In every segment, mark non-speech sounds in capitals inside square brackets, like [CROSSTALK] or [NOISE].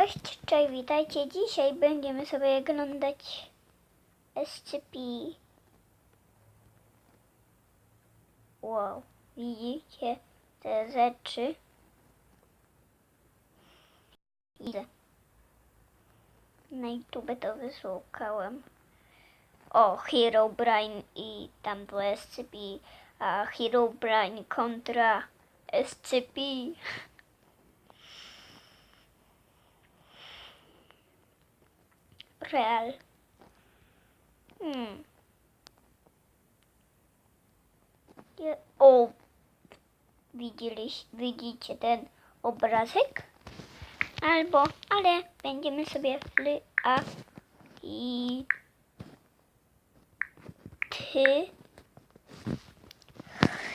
Cześć, cześć, witajcie. Dzisiaj będziemy sobie oglądać SCP. Wow, widzicie te rzeczy? Ile? Na YouTube to wysłukałem. O, Hero Brain i tam było SCP, a Hero Brain kontra SCP. [LAUGHS] Real. Hmm. O, widzieliś, widzicie ten obrazek? Albo, ale będziemy sobie fly, a i ty,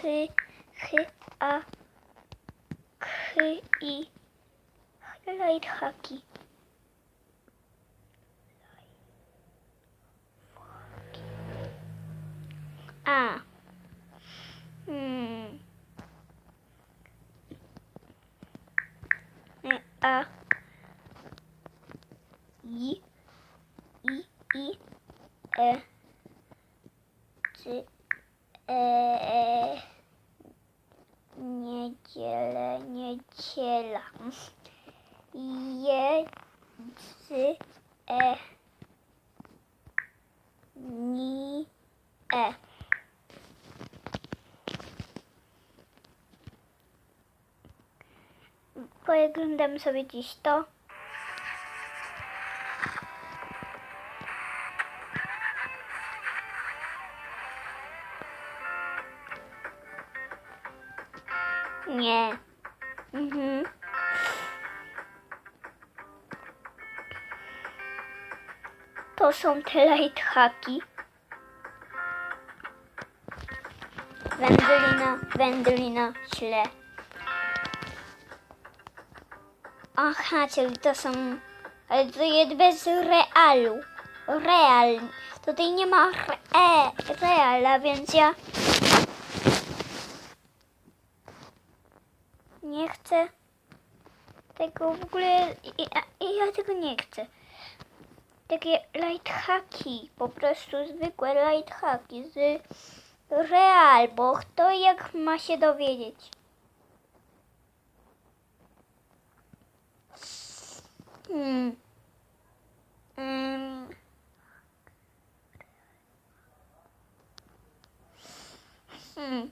chy, chy, a, chy i highlight haki. A. Hmm. E, A. I. I. I. E. Czy. E. Niedzielę. Niedziela. Je. Z. E. Ni. E. Poglądam sobie dziś to. Nie. Mhm. To są te light haki. Wędlina, wędlina, śle. Aha, czyli to są. Ale to jest bez realu. Real. Tutaj nie ma re, reala, więc ja. Nie chcę tego w ogóle. Ja, ja tego nie chcę. Takie light hacki, po prostu zwykłe light hacki z real, bo kto jak ma się dowiedzieć. Hmm. Hmm. Hmm.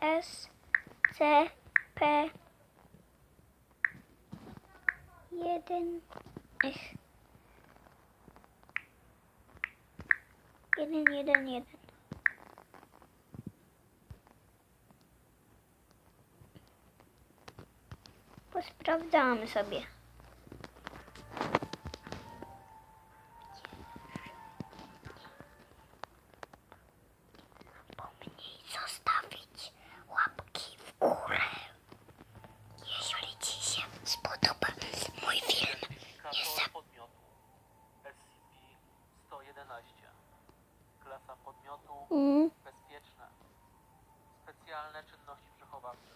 S C P jeden Ech. Jeden, jeden, jeden. Posprawdzamy sobie. Czynności przechowawcze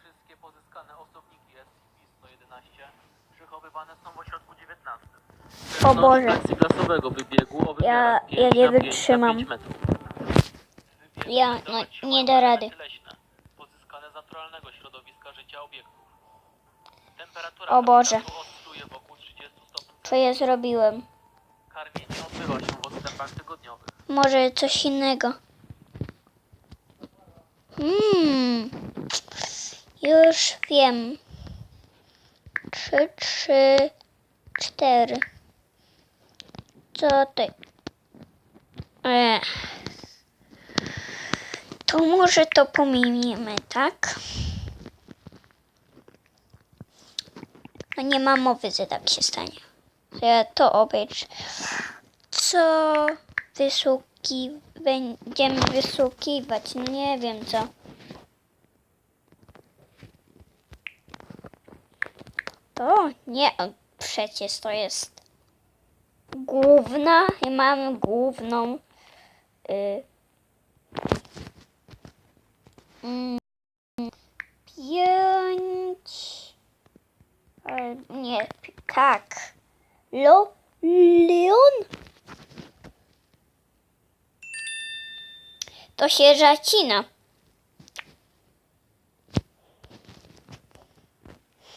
Wszystkie pozyskane osobniki SCP-111 przechowywane są w ośrodku 19 O Boże. Stacji klasowego wybiegu o Ja- wymiarach ja 5 nie na 5 na wytrzymam. 5 metrów. Wybiegi Ja, no, nie da rady. leśne, pozyskane z naturalnego środowiska życia obiektów. Temperatura O Boże. oscyluje wokół 30 stopni Co ja zrobiłem? Karmienie odbywa się w odstępach tygodniowych. Może coś innego. Hmm. Już wiem. Trzy, trzy, cztery. Co ty? E. To może to pominiemy, tak? No nie ma mowy, że tak się stanie. Ja to obejrzę. Co wysłuki... będziemy wysłukiwać? No nie wiem co. To nie, przecież to jest główna i mamy główną y, mm, pięć ale nie, tak Lo, to się zacina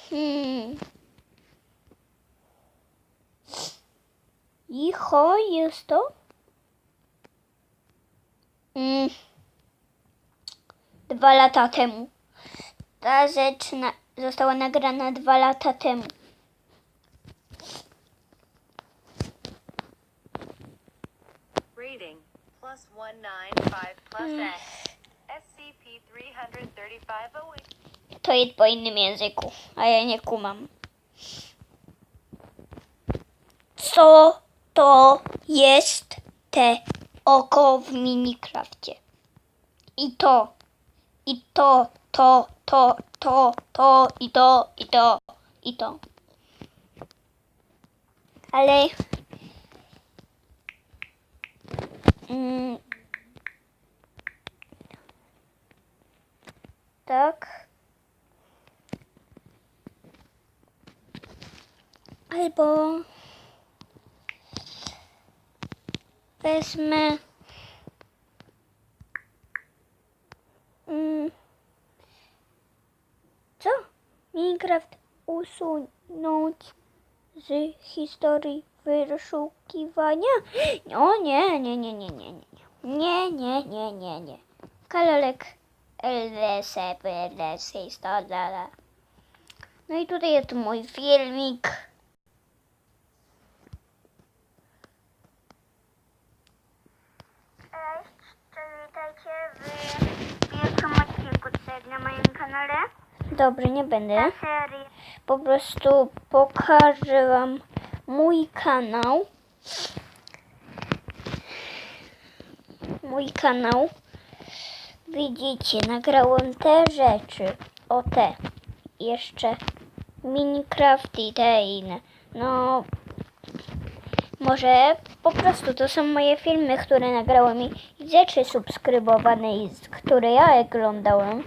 Hmm. Icho jest to? Mm. Dwa lata temu. Ta rzecz na, została nagrana dwa lata temu. Plus 195 plus N. SCP 335 await. To jest po innym języku, a ja nie kumam. Co to jest te oko w Minecrafcie? I to, i to, to, to, to, to, i to, i to, i to. Ale... Mm, tak. Albo wezmę mm, co? Minecraft usunąć z historii wyszukiwania? O nie, nie, nie, nie, nie, nie. Nie, nie, nie, nie, nie. Kalolek LS, PLS, historia. No i tutaj jest mój filmik. Cześć, witajcie w pierwszym odcinku tutaj na moim kanale. Dobry, nie będę. Po prostu pokażę wam mój kanał. Mój kanał. Widzicie, nagrałem te rzeczy. O te. Jeszcze Minecraft i te inne. No, może po prostu to są moje filmy, które nagrałem i rzeczy subskrybowane które ja oglądałem.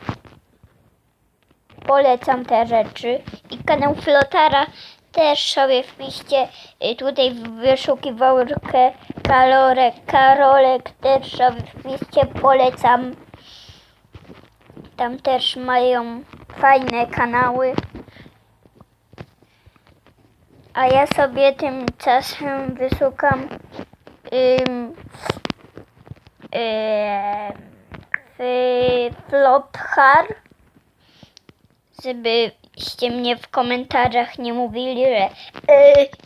Polecam te rzeczy. I kanał Flotara też sobie wpiszcie y, tutaj w wyszukiwarkę Karolek, Karolek też sobie wpiszcie, polecam. Tam też mają fajne kanały. A ja sobie tymczasem wysukam ym, Flothar żebyście mnie w komentarzach nie mówili, że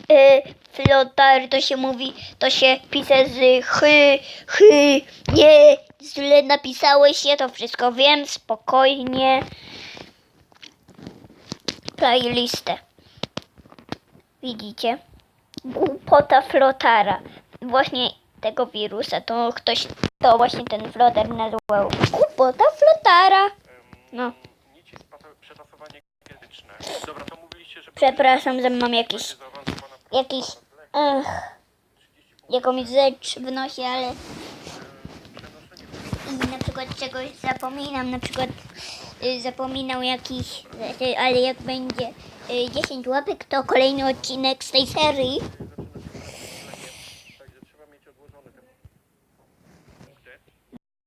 e, flotar to się mówi, to się pisze z chy, chy, nie, źle napisałeś, ja to wszystko wiem, spokojnie. Playlistę. Widzicie? Głupota flotara. Właśnie tego wirusa, to ktoś, to właśnie ten flotar nazwał. Głupota flotara. No. Dobra, to mówiliście, że Przepraszam, że mam jakiś, zaawansowana jakiś, ech, jakąś rzecz w nosie, ale i na przykład czegoś zapominam, na przykład y, zapominał jakiś, rzeczy, ale jak będzie y, 10 łapek, to kolejny odcinek z tej serii.